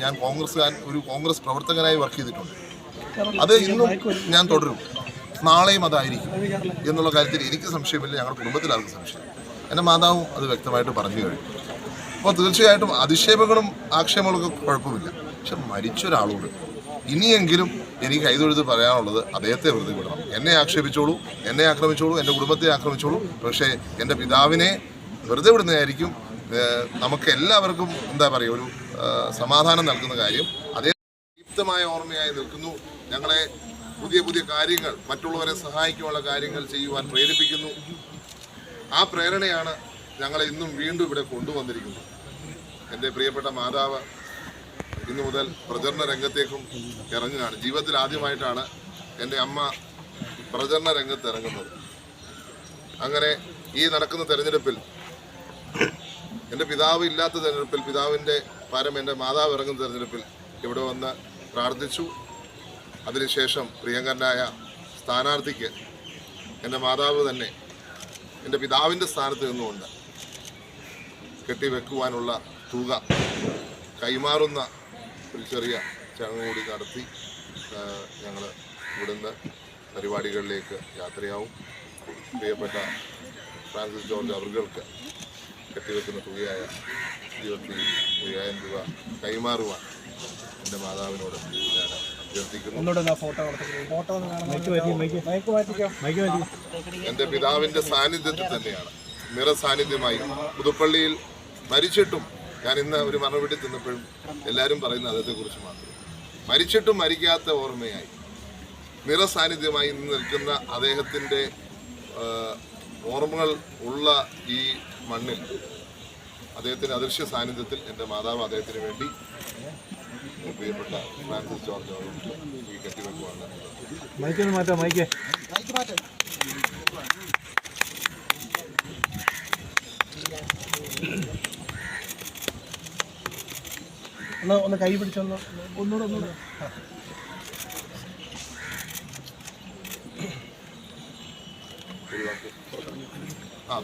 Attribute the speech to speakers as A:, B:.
A: ഞാൻ കോൺഗ്രസ്സുകാരൻ ഒരു കോൺഗ്രസ് പ്രവർത്തകനായി വർക്ക് ചെയ്തിട്ടുണ്ട്. അത് ഇന്നും ഞാൻ തുടരും. നാളെയും അതായിരിക്കും എന്നുള്ള കാര്യത്തിൽ എനിക്ക് സംശയമില്ല. ഞങ്ങളുടെ കുടുംബത്തിൽ ആർക്കും സംശയം എന്റെ മാതാവും അത് വ്യക്തമായിട്ട് പറഞ്ഞു കഴിഞ്ഞു. അപ്പോൾ തീർച്ചയായിട്ടും അധിക്ഷേപങ്ങളും ആക്ഷേപങ്ങളൊക്കെ കുഴപ്പമില്ല. പക്ഷെ മരിച്ചൊരാളോട് ഇനിയെങ്കിലും എനിക്ക് കൈതൊഴുത്ത് പറയാനുള്ളത് അദ്ദേഹത്തെ വെറുതെ വിടണം എന്നെ ആക്ഷേപിച്ചോളൂ എന്നെ ആക്രമിച്ചോളൂ എന്റെ കുടുംബത്തെ ആക്രമിച്ചോളൂ. പക്ഷേ എന്റെ പിതാവിനെ വെറുതെ വിടുന്നതായിരിക്കും നമുക്ക് എല്ലാവർക്കും എന്താ പറയുക ഒരു സമാധാനം നൽകുന്ന കാര്യം. അതേ ദീപ്തമായ ഓർമ്മയായി നിൽക്കുന്നു. ഞങ്ങളെ പുതിയ പുതിയ കാര്യങ്ങൾ മറ്റുള്ളവരെ സഹായിക്കാനുള്ള കാര്യങ്ങൾ ചെയ്യുവാൻ പ്രേരിപ്പിക്കുന്നു. ആ പ്രേരണയാണ് ഞങ്ങളെ ഇന്നും വീണ്ടും ഇവിടെ കൊണ്ടുവന്നിരിക്കുന്നത്. എന്റെ പ്രിയപ്പെട്ട മാതാവ് ഇന്നു മുതൽ പ്രചരണ രംഗത്തേക്കും ഇറങ്ങുകയാണ്. ജീവിതത്തിൽ ആദ്യമായിട്ടാണ് എന്റെ അമ്മ പ്രചരണ രംഗത്ത് ഇറങ്ങുന്നത്. അങ്ങനെ ഈ നടക്കുന്ന തെരഞ്ഞെടുപ്പിൽ എന്റെ പിതാവ് ഇല്ലാത്ത തെരഞ്ഞെടുപ്പിൽ പിതാവിന്റെ പരം എന്റെ മാതാവ് ഇറങ്ങുന്ന തെരഞ്ഞെടുപ്പിൽ ഇവിടെ വന്ന് പ്രാർത്ഥിച്ചു. അതിനുശേഷം പ്രിയങ്കരനായ സ്ഥാനാർത്ഥിക്ക് എന്റെ മാതാവ് തന്നെ എന്റെ പിതാവിന്റെ സ്ഥാനത്ത് നിന്നുകൊണ്ട് കെട്ടിവെക്കുവാനുള്ള തുക കൈമാറുന്ന ഒരു ചെറിയ ചടങ്ങ് കൂടി നടത്തി ഞങ്ങൾ ഇവിടുന്ന് പരിപാടികളിലേക്ക് യാത്രയാവും. പ്രിയപ്പെട്ട ഫ്രാൻസിസ് ജോർജ് അവർക്ക് കെട്ടിവെക്കുന്ന തുകയായ ഇരുപത്തി അയ്യായിരം രൂപ കൈമാറുവാൻ എന്റെ മാതാവിനോട് ഞാൻ അഭ്യർത്ഥിക്കുന്നു.
B: ഒന്നുകൂടെ ഫോട്ടോ ഫോട്ടോ മൈക്ക് മാറ്റിക്കോ? മൈക്ക് മാറ്റിക്കോ
A: എന്റെ പിതാവിന്റെ സാന്നിധ്യത്തിൽ തന്നെയാണ്. നിറസാന്നിധ്യമായി പുതുപ്പള്ളിയിൽ മരിച്ചിട്ടും ഞാൻ ഇന്ന് ഒരു മറുപടി തിന്നപ്പോഴും എല്ലാവരും പറയുന്ന അതേക്കുറിച്ച് മാത്രം. മരിച്ചിട്ടും മരിക്കാത്ത ഓർമ്മയായി. നിറസാന്നിധ്യമായി ഇന്ന് നിൽക്കുന്ന അദ്ദേഹത്തിന്റെ ഓർമ്മകൾ ഉള്ള ഈ മണ്ണിൽ അദ്ദേഹത്തിന്റെ അദൃശ്യ സാന്നിധ്യത്തിൽ എന്റെ മാതാവ് അദ്ദേഹത്തിന് വേണ്ടി പ്രിയപ്പെട്ട ഫ്രാൻസിസ് ജോർജ് അവർക്ക് ഈ കെട്ടിവെക്കുവാണ്.
B: ഒന്ന് ഒന്ന് ഒന്ന് കൈ പിടിച്ചൊന്ന് ഒന്നുകൂടെ ഒന്നുകൂടെ
A: ആ